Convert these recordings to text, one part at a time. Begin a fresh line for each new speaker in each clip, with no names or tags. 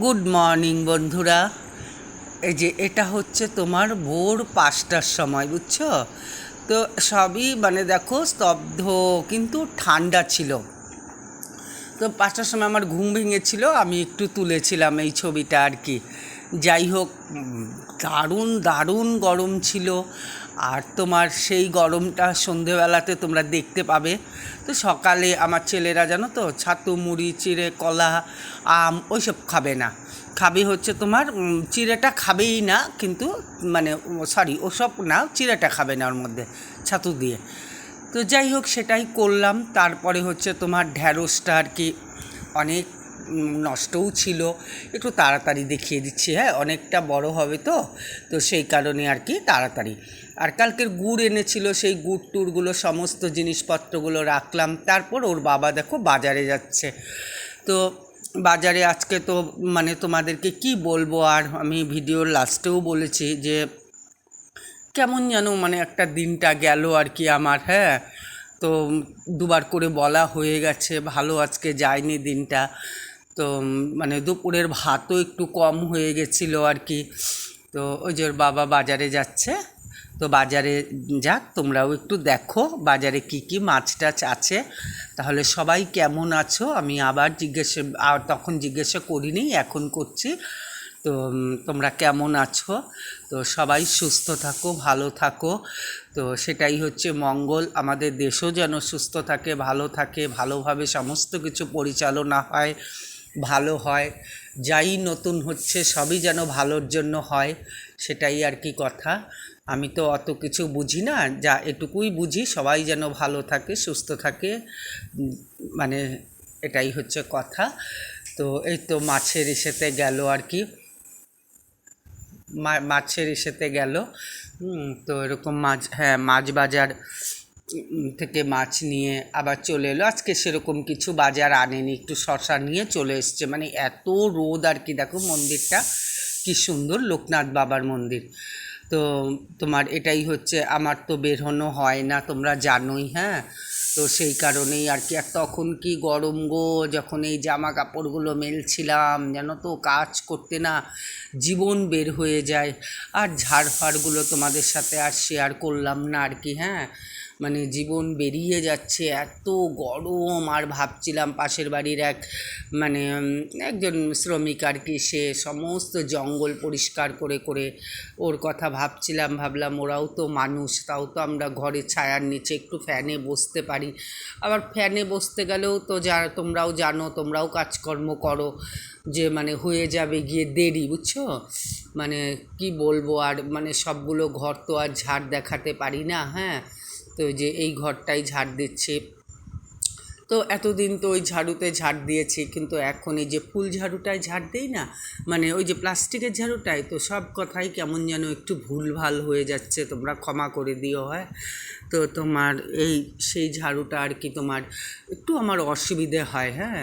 Good morning বন্ধুরা। এই যে এটা হচ্ছে তোমার ভোর পাঁচটার সময়, বুঝছ? তো সবই মানে দেখো স্তব্ধ, কিন্তু ঠান্ডা ছিল। তো পাঁচটার সময় আমার ঘুম ভেঙেছিল, আমি একটু তুলেছিলাম এই ছবিটা আর কি। যাই হোক দারুণ দারুণ গরম ছিল। আর তোমার সেই গরমটা সন্ধেবেলাতে তোমরা দেখতে পাবে। তো সকালে আমার ছেলেরা জানো তো, ছাতু, মুড়ি, চিড়ে, কলা, আম, ওইসব খাবে না। খাবে হচ্ছে তোমার চিড়েটা খাবেই না, কিন্তু মানে সরি ওসব না, চিড়েটা খাবে না ওর মধ্যে, ছাতু দিয়ে। তো যাই হোক, সেটাই করলাম। তারপরে হচ্ছে তোমার ঢ্যাঁড়সটা আর কি, অনেক নষ্টও ছিল। একটু তাড়াতাড়ি দেখিয়ে দিচ্ছি হ্যাঁ অনেকটা বড় হবে তো? তো সেই কারণে আর কি তাড়াতাড়ি। আর কালকের গুড় এনেছিল, সেই গুড় টুরগুলো সমস্ত জিনিসপত্রগুলো রাখলাম। তারপর ওর বাবা দেখো বাজারে যাচ্ছে। তো বাজারে আজকে তো মানে তোমাদেরকে কি বলব, আর আমি ভিডিওর লাস্টেও বলেছি যে, কেমন যেন মানে একটা দিনটা গেল আর কি আমার হ্যাঁ? তো দুবার করে বলা হয়ে গেছে, ভালো আজকে যায়নি দিনটা। তো মানে দুপুরের ভাতও একটু কম হয়ে গেছিল আর কি। তো ওই যে বাবা বাজারে যাচ্ছে, তো বাজারে যাক, তোমরাও একটু দেখো বাজারে কি কি মাছ টাছ আছে। তাহলে সবাই কেমন আছো? আমি আবার জিজ্ঞেস, আর তখন জিজ্ঞাসা করিনি, এখন করছি। তো তোমরা কেমন আছো? তো সবাই সুস্থ থাকো, ভালো থাকো। তো সেটাই হচ্ছে মঙ্গল, আমাদের দেশও যেন সুস্থ থাকে, ভালো থাকে, ভালোভাবে সমস্ত কিছু পরিচালনা হয়। ভালো হয়, যাই নতুন হচ্ছে সবই যেন ভালোর জন্য হয়, সেটাই আর কি কথা। আমি তো অত কিছু বুঝি না, যা এটুকুই বুঝি, সবাই যেন ভালো থাকে, সুস্থ থাকে মানে এটাই হচ্ছে কথা। তো এই তো মাছের ইসেতে গেল আর কি। মাছের ইসেতে গেল। তো এরকম মাছ হ্যাঁ মাছ বাজার থেকে মাছ নিয়ে আবার চলে এলো। আজকে সেরকম কিছু বাজার আনেনি, একটু শশা নিয়ে চলে এসছে। মানে এত রোদ আর কি, দেখো মন্দিরটা, কি সুন্দর লোকনাথ বাবার মন্দির। তো তোমার এটাই হচ্ছে, আমার তো বেরোনো হয় না, তোমরা জানোই হ্যাঁ? তো সেই কারণেই আর কি। আর তখন কি গরম গো, যখন এই জামা কাপড়গুলো মেলছিলাম, যেন তো কাজ করতে না জীবন বের হয়ে যায়। আর ঝাড় ফাড়গুলো তোমাদের সাথে আর শেয়ার করলাম না আর কি হ্যাঁ? মানে জীবন বেরিয়ে যাচ্ছে, এত গরম। আর ভাবছিলাম পাশের বাড়ির এক মানে একজন শ্রমিক আর কি, সে সমস্ত জঙ্গল পরিষ্কার করে করে ওর কথা ভাবছিলাম, ভাবলাম ওরাও তো মানুষ, তাও তো আমরা ঘরে ছায়ার নিচে একটু ফ্যানে বসতে পারি। আবার ফ্যানে বসতে গেলেও তো যা, তোমরাও জানো, তোমরাও কাজকর্ম করো, যে মানে হয়ে যাবে গিয়ে দেরি, বুঝছ? মানে কি বলব, আর মানে সবগুলো ঘর তো আর ঝাড় দেখাতে পারি না হ্যাঁ? তো যে এই ঘরটাই ঝাড় দিচ্ছে। তো এতদিন তো ওই ঝাড়ুতে ঝাড় দিয়েছি, কিন্তু এখন এই যে ফুল ঝাড়ুটায় ঝাড় দেই না মানে ওই যে প্লাস্টিকের ঝাড়ুটায় তো সব কথাই কেমন যেন একটু ভুলভাল হয়ে যাচ্ছে, তোমরা ক্ষমা করে দিও, হয়? তো তোমার এই, সেই ঝাড়ুটা আর কি তোমার একটু আমার অসুবিধে হয় হ্যাঁ?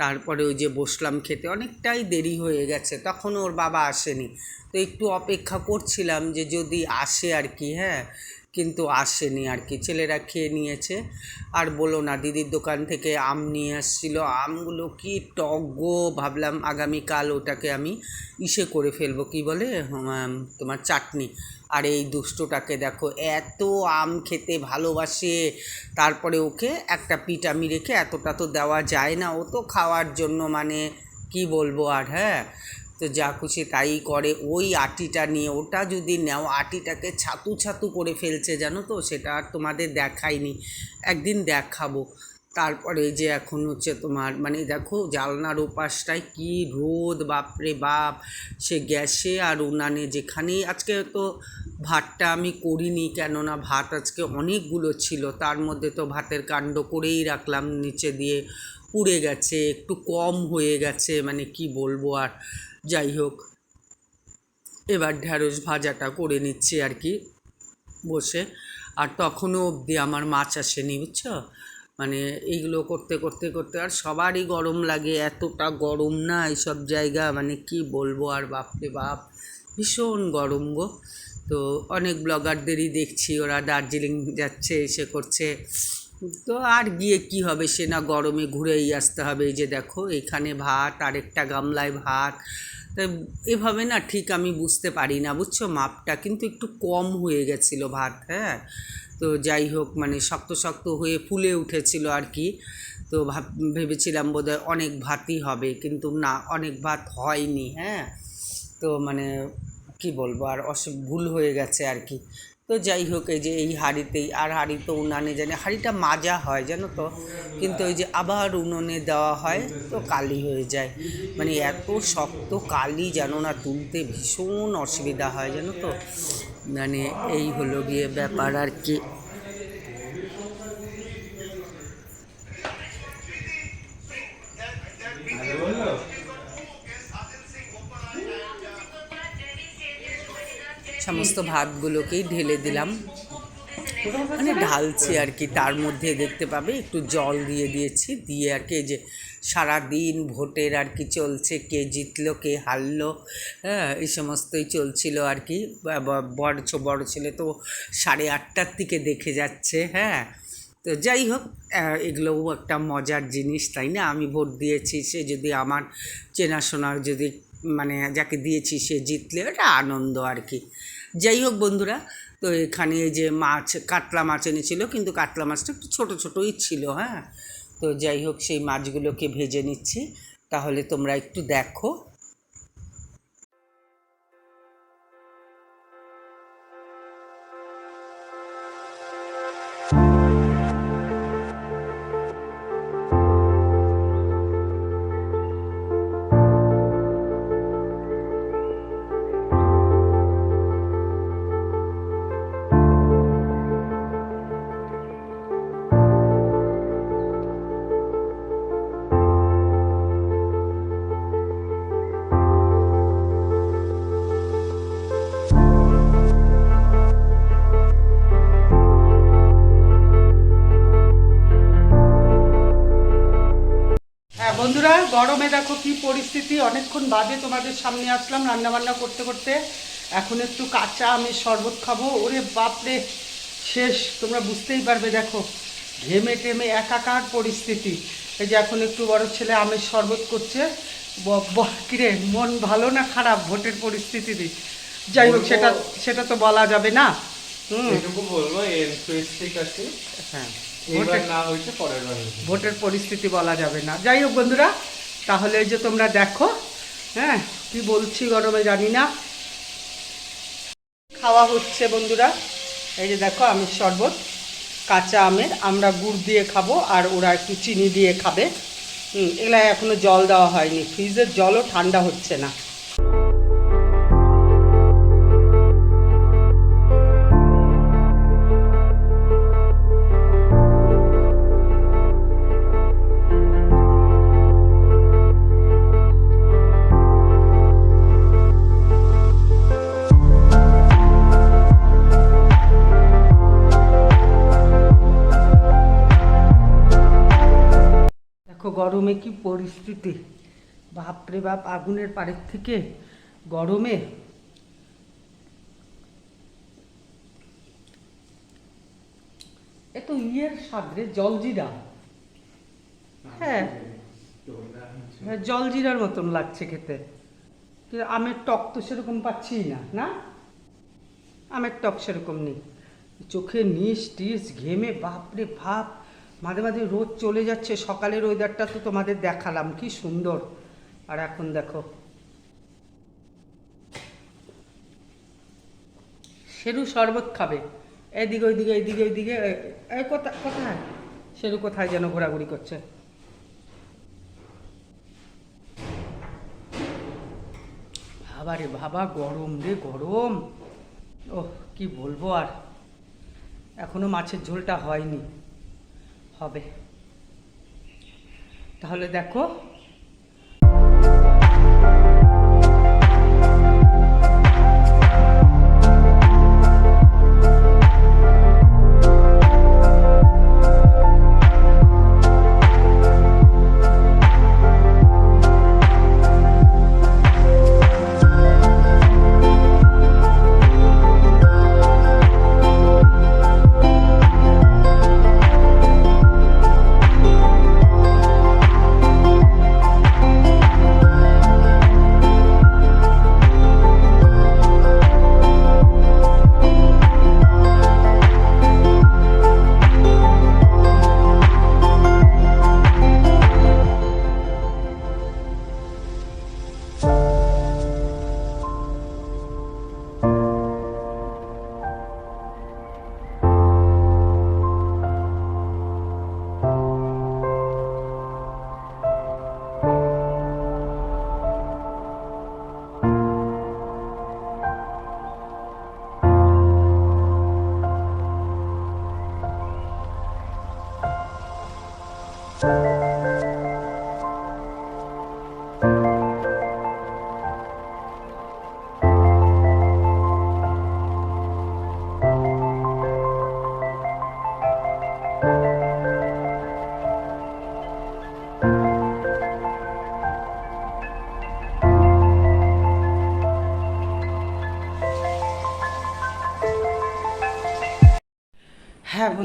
তারপরে ওই যে বসলাম খেতে, অনেকটাই দেরি হয়ে গেছে তখন ওর বাবা আসেনি। তো একটু অপেক্ষা করছিলাম যে যদি আসে আর কি হ্যাঁ? কিন্তু আসেনি আর কি। ছেলেরা খেয়ে নিয়েছে। আর বলো না, দিদির দোকান থেকে আম নিয়ে আসছিল। আমগুলো কি টক গো, ভাবলাম আগামীকাল ওটাকে আমি ইসে করে ফেলব। কি বলে? তোমার চাটনি। আর এই দুষ্টটাকে দেখো, এত আম খেতে ভালোবাসে। তারপরে ওকে একটা পিটামি রেখে, এতটা তো দেওয়া যায় না। ও তো খাওয়ার জন্য মানে কি বলব আর হ্যাঁ? তো যা খুশি তাই করে। ওই আটিটা নিয়ে, ওটা যদি নেও, আটিটাকে ছাতু ছাতু করে ফেলছে জানো তো? সেটা আর তোমাদের দেখাইনি। একদিন দেখাবো। তারপরে যে এখন হচ্ছে তোমার মানে দেখো জালনার ওপাশটায় কি রোদ, বাপরে বাপ! সে গ্যাসে আর উনানে যেখানেই আজকে তো ভাতটা আমি করিনি কেননা ভাত আজকে অনেকগুলো ছিল। তার মধ্যে তো ভাতের কাণ্ড করেই রাখলাম নিচে দিয়ে। পুড়ে গেছে, একটু কম হয়ে গেছে মানে কি বলব আর। যাই হোক, এবার ঢ্যাঁড়স ভাজাটা করে নিচ্ছি আর কি বসে। আর তখনও অবধি আমার মাছ আসেনি, বুঝছ? মানে এইগুলো করতে করতে করতে আর সবারই গরম লাগে, এতটা গরম না এইসব জায়গা মানে কি বলব আর, বাপরে বাপ, ভীষণ গরম গো। তো অনেক ব্লগারদেরই দেখছি, ওরা দার্জিলিং যাচ্ছে, এসে করছে। তো আর গিয়ে কি হবে সে না গরমে ঘুরেই আসতে হবে, এই যে দেখো এখানে ভাত, আরেকটা গামলায় ভাত। তা এভাবে না ঠিক আমি বুঝতে পারি না, বুঝছ? মাপটা কিন্তু একটু কম হয়ে গেছিল ভাত হ্যাঁ? তো যাই হোক মানে শক্ত শক্ত হয়ে ফুলে উঠেছিল আর কি। তো ভাব, ভেবেছিলাম বোধহয় অনেক ভাতই হবে, কিন্তু না, অনেক ভাত হয়নি হ্যাঁ? তো মানে কি বলব, আর অসুখ ভুল হয়ে গেছে আর কি। তো যাই হোক, এই যে এই হাঁড়িতেই, আর হাঁড়ি তো উনানে জানে, হাঁড়িটা মাজা হয়, জানো তো? কিন্তু ওই যে আবার উনুনে দেওয়া হয়, তো কালি হয়ে যায়। মানে এত শক্ত কালি জানো না তুলতে ভীষণ অসুবিধা হয়, জানো তো? মানে এই হলো গিয়ে ব্যাপার আর কি। সমস্ত ভাতগুলোকেই ঢেলে দিলাম। মানে ঢালছি আর কি, তার মধ্যে দেখতে পাবে, একটু জল দিয়ে দিয়েছি, দিয়ে আর কি যে সারাদিন ভোটের আর কি চলছে, কে জিতলো, কে হারলো হ্যাঁ এই সমস্তই চলছিল আর কি। বড় বড় ছেলে তো সাড়ে আটটার দিকে দেখে যাচ্ছে হ্যাঁ। তো যাই হোক এগুলোও একটা মজার জিনিস, তাই না? আমি ভোট দিয়েছি, সে যদি আমার চেনাশোনার যদি মানে যাকে দিয়েছি, সে জিতলে এটা আনন্দ আর কি। যাই হোক বন্ধুরা, তো এখানে যে মাছ, কাতলা মাছ এনেছিল, কিন্তু কাতলা মাছটা একটু ছোটো ছোটোই ছিল হ্যাঁ? তো যাই হোক, সেই মাছগুলোকে ভেজে নিচ্ছি। তাহলে তোমরা একটু দেখো।
গরমে দেখো কি পরিস্থিতি। অনেকক্ষণ বাদে তোমাদের সামনে আসলাম রান্না বান্না করতে করতে। এখন একটু কাঁচা আমের শরবত খাব। ওরে বাপরে শেষ। তোমরা বুঝতেই পারবে দেখো। ঘেমে টেমে একাকার পরিস্থিতি। এই যে এখন একটু বড় ছেলে আমের শরবত করছে। কিরে মন ভালো না খারাপ ভোটের পরিস্থিতি যাই হোক সেটা সেটা তো বলা যাবে না। হ্যাঁ। ভোটের পরিস্থিতি বলা যাবে না। যাই হোক বন্ধুরা তাহলে যে তোমরা দেখো হ্যাঁ কি বলছি গরমে জানি না। খাওয়া হচ্ছে বন্ধুরা, এই যে দেখো আমের শরবত, কাঁচা আমের, আমরা গুড় দিয়ে খাব আর ওরা একটু চিনি দিয়ে খাবে। হুম এগুলা এখনও জল দেওয়া হয়নি, ফ্রিজের জলও ঠান্ডা হচ্ছে না। দেখো গরমে কি পরিস্থিতি? বাপরে বাপ, আগুনের পাড়ের থেকে গরমে? এ তো ইয়ের সাদরে জলজিরা। হ্যাঁ। হ্যাঁ জলজিরার মতন লাগছে খেতে। আমের টক তো সেরকম পাচ্ছি না না? আমের টক সেরকম নেই। চোখে নিস টিস ঘেমে, বাপরে ভাপ মাঝে মাঝে রোদ চলে যাচ্ছে, সকালের ওয়েদারটা তো তোমাদের দেখালাম, কি সুন্দর। আর এখন দেখো। সেরু শরবত খাবে। এদিকে, ওইদিকে এইদিকে ওইদিকে কোথায় কোথায়? শেরু কোথায় যেন ঘোরাঘুরি করছে? বাবা রে বাবা, গরম রে গরম। ওহ, কি বলব আর। এখনও মাছের ঝোলটা হয়নি। হবে। তাহলে দেখো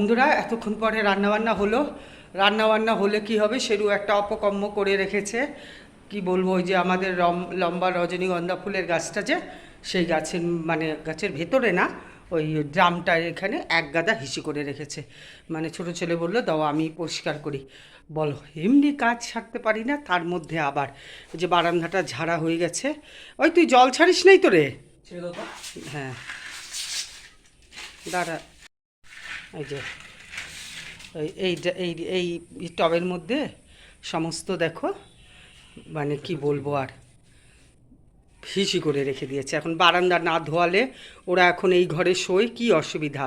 বন্ধুরা এতক্ষণ পরে রান্নাবান্না হলো। রান্নাবান্না হলে কি হবে সেরু একটা অপকর্ম করে রেখেছে। কি বলব ওই যে আমাদের রম- লম্বা রজনীগন্ধা ফুলের গাছটা যে সেই গাছের মানে গাছের ভেতরে না ওই ড্রামটা এখানে এক গাদা হিসি করে রেখেছে। মানে ছোট ছেলে বলল দাও আমি পরিষ্কার করি। বলো এমনি কাজ ছাড়তে পারি না তার মধ্যে আবার ওই যে বারান্দাটা ঝাড়া হয়ে গেছে। ওই তুই জল ছাড়িস নাই তো রে? হ্যাঁ। দাঁড়া। এই যে এই এই এই টবের মধ্যে সমস্ত দেখো মানে কি বলব আর হিসি করে রেখে দিয়েছে। এখন বারান্দা না ধোয়ালে ওরা এখন এই ঘরে শোয় কি অসুবিধা?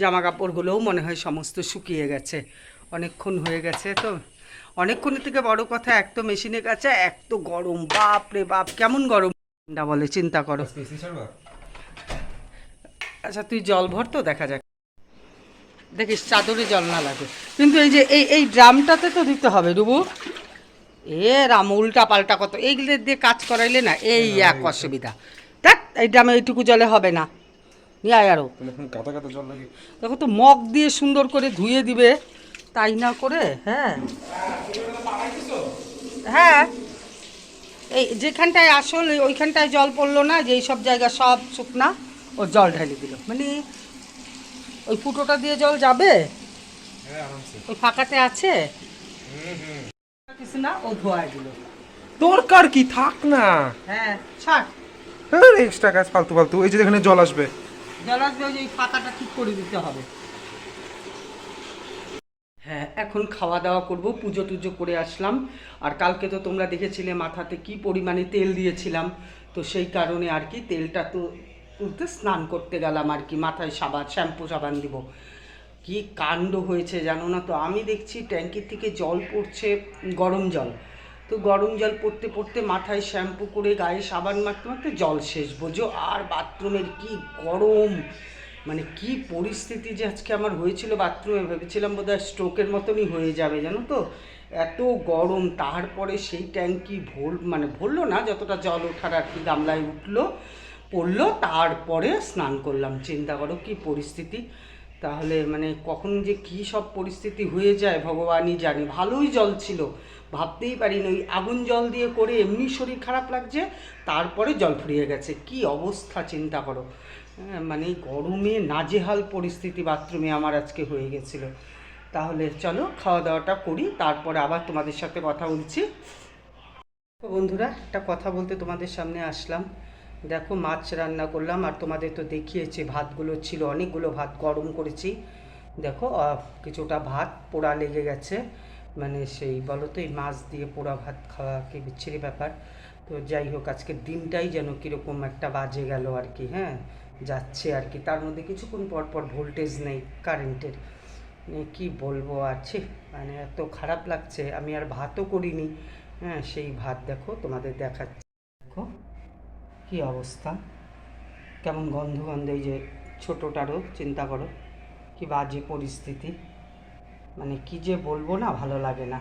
জামা কাপড়গুলোও মনে হয় সমস্ত শুকিয়ে গেছে। অনেকক্ষণ হয়ে গেছে তো। অনেকক্ষণের থেকে বড় কথা এক তো মেশিনের কাছে এক তো গরম। বাপ রে বাপ কেমন গরম? ঠান্ডা বলে চিন্তা করো। আচ্ছা তুই জল ভর তো দেখা যাক। দেখিস চাদরে জল না লাগে। কিন্তু এই যে এই এই ড্রামটাতে তো দিতে হবে রুবু এ রাম উল্টা পাল্টা কত। এইগুলো দিয়ে কাজ করাইলে না এই এক অসুবিধা। দেখ এই ড্রামে এইটুকু জলে হবে না। নিয়ে আয় আরও।
কাদা কাদা জল লাগে।
দেখো তো মগ দিয়ে সুন্দর করে ধুয়ে দিবে। তাই না করে? হ্যাঁ। হ্যাঁ। এই যেখানটায় আসল ওইখানটায় জল পড়ল না যে সব জায়গা সব শুকনা ও জল ঢালি দিল। মানে ওই ফুটোটা দিয়ে জল যাবে?
হ্যাঁ
ওই ফাঁকাতে আছে? কিছু না ও ধোয়া দিল।
দরকার কি? থাক না।
হ্যাঁ ছাড়।
এক্সট্রা কাজ ফালতু ফালতু। এই যে এখানে জল আসবে।
জল আসবে ওই ফাঁকাটা ঠিক করে দিতে হবে। হ্যাঁ এখন খাওয়া দাওয়া করব পুজো টুজো করে আসলাম। আর কালকে তো তোমরা দেখেছিলে মাথাতে কি পরিমাণে তেল দিয়েছিলাম। তো সেই কারণে আর কি তেলটা তো তুলতে স্নান করতে গেলাম আর কি, মাথায় সাবান, শ্যাম্পু সাবান দিব। কি কাণ্ড হয়েছে জানো না তো? আমি দেখছি ট্যাঙ্কির থেকে জল পড়ছে, গরম জল। তো গরম জল পড়তে পড়তে মাথায় শ্যাম্পু করে গায়ে সাবান মারতে মারতে জল শেষ। বোঝো আর বাথরুমের কি গরম! মানে কি পরিস্থিতি যে আজকে আমার হয়েছিল বাথরুমে, ভেবেছিলাম বোধহয় স্ট্রোকের মতনই হয়ে যাবে, জানো তো? এত গরম, তারপরে সেই ট্যাঙ্কি ভোল মানে ভরলো না, যতটা জল ওঠার আর কি গামলায় উঠল। পড়ল তারপরে স্নান করলাম। চিন্তা করো কি পরিস্থিতি। তাহলে মানে কখন যে কি সব পরিস্থিতি হয়ে যায় ভগবানই জানে। ভালোই জল ছিল। ভাবতেই পারিনি ওই আগুন জল দিয়ে করে এমনি শরীর খারাপ লাগছে তারপরে জল ফুরিয়ে গেছে। কি অবস্থা চিন্তা করো। হ্যাঁ, মানে গরমে নাজেহাল পরিস্থিতি বাথরুমে আমার আজকে হয়ে গেছিল। তাহলে চলো খাওয়া দাওয়াটা করি তারপরে আবার তোমাদের সাথে কথা বলছি। বন্ধুরা একটা কথা বলতে তোমাদের সামনে আসলাম। দেখো, মাছ রান্না করলাম আর তোমাদের তো দেখিয়েছি, ভাতগুলো ছিল, অনেকগুলো ভাত গরম করেছি। দেখো কিছুটা ভাত পোড়া লেগে গেছে। মানে সেই বলো তো, এই মাছ দিয়ে পোড়া ভাত খাওয়া কি বিচ্ছিরি ব্যাপার। তো যাই হোক, আজকের দিনটাই যেন কীরকম একটা বাজে গেল আর কি হ্যাঁ? যাচ্ছে আর কি। তার মধ্যে কিছুক্ষণ পর পর ভোল্টেজ নেই, কারেন্টের। মানে কি বলব আছে মানে এত খারাপ লাগছে। আমি আর ভাতও করিনি। হ্যাঁ সেই ভাত দেখো, তোমাদের দেখাচ্ছি। দেখো। কি অবস্থা? কেমন গন্ধ গন্ধ এই যে ছোটোটারও, চিন্তা করো। কি বাজে পরিস্থিতি। মানে কি যে বলব না, ভালো লাগে না।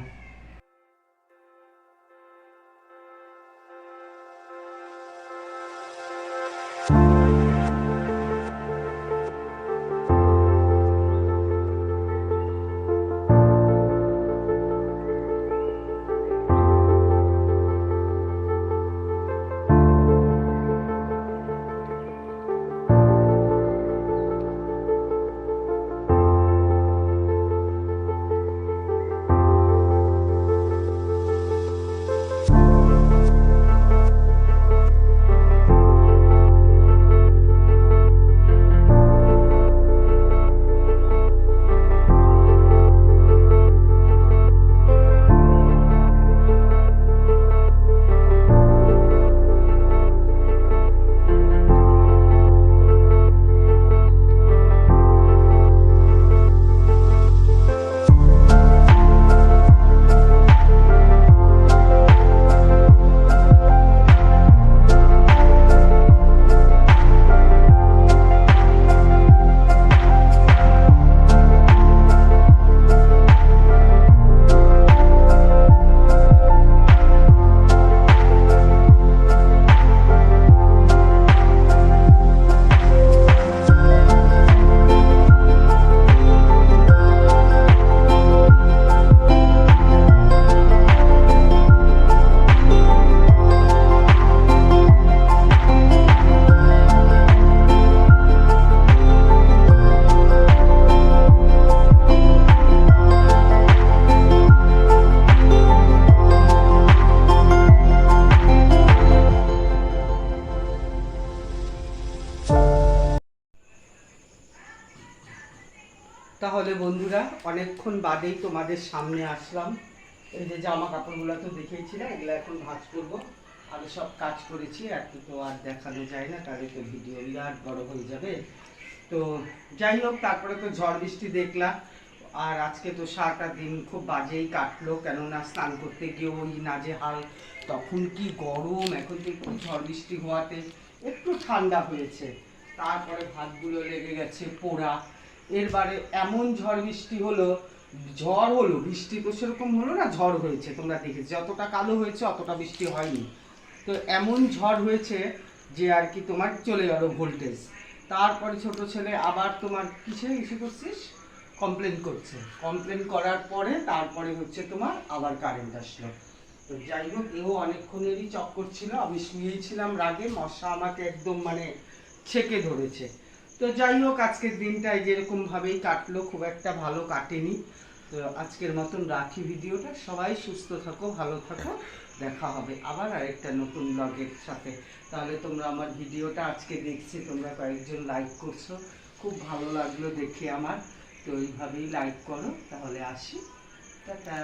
অনেকক্ষণ বাদেই তোমাদের সামনে আসলাম। এই যে জামা কাপড়গুলো তো দেখেইছিলাম এগুলো এখন ভাঁজ করব। আমি সব কাজ করেছি একটু তো আর দেখানো যায় না, তাহলে তো ভিডিও বিরাট বড় হয়ে যাবে। তো যাই হোক, তারপরে তো ঝড় বৃষ্টি দেখলাম, আর আজকে তো সারাটা দিন খুব বাজেই কাটলো, কেননা স্নান করতে গিয়ে ওই নাজে হাল তখন কি গরম, এখন তো একটু ঝড় বৃষ্টি হওয়াতে একটু ঠান্ডা হয়েছে। তারপরে ভাতগুলো লেগে গেছে পোড়া এরবারে এমন ঝড় বৃষ্টি হলো, ঝড় হলো, বৃষ্টি তো সেরকম হলো না, ঝড় হয়েছে, তোমরা দেখেছ। যতটা কালো হয়েছে, অতটা বৃষ্টি হয়নি। তো এমন ঝড় হয়েছে যে আর কি তোমার চলে গেল ভোল্টেজ তারপরে ছোট ছেলে আবার তোমার কিসে ইসে করছিস কমপ্লেন করছে। কমপ্লেন করার পরে তারপরে হচ্ছে তোমার আবার কারেন্ট আসলো। তো যাই হোক এও অনেকক্ষণেরই চক্কর ছিল। আমি শুয়েই ছিলাম রাগে, মশা আমাকে একদম মানে ছেকে ধরেছে। তো যাই হোক, আজকের দিনটা এই যেরকম ভাবেই কাটলো, খুব একটা ভালো কাটেনি। তো আজকের মতন রাখি ভিডিওটা। সবাই সুস্থ থাকো, ভালো থাকো। দেখা হবে আবার আরেকটা নতুন ব্লগের সাথে। তাহলে তোমরা আমার ভিডিওটা আজকে দেখছি, তোমরা কয়েকজন লাইক করছ। খুব ভালো লাগল দেখে আমার। তো এইভাবেই লাইক করো। তাহলে আসি। টাটা।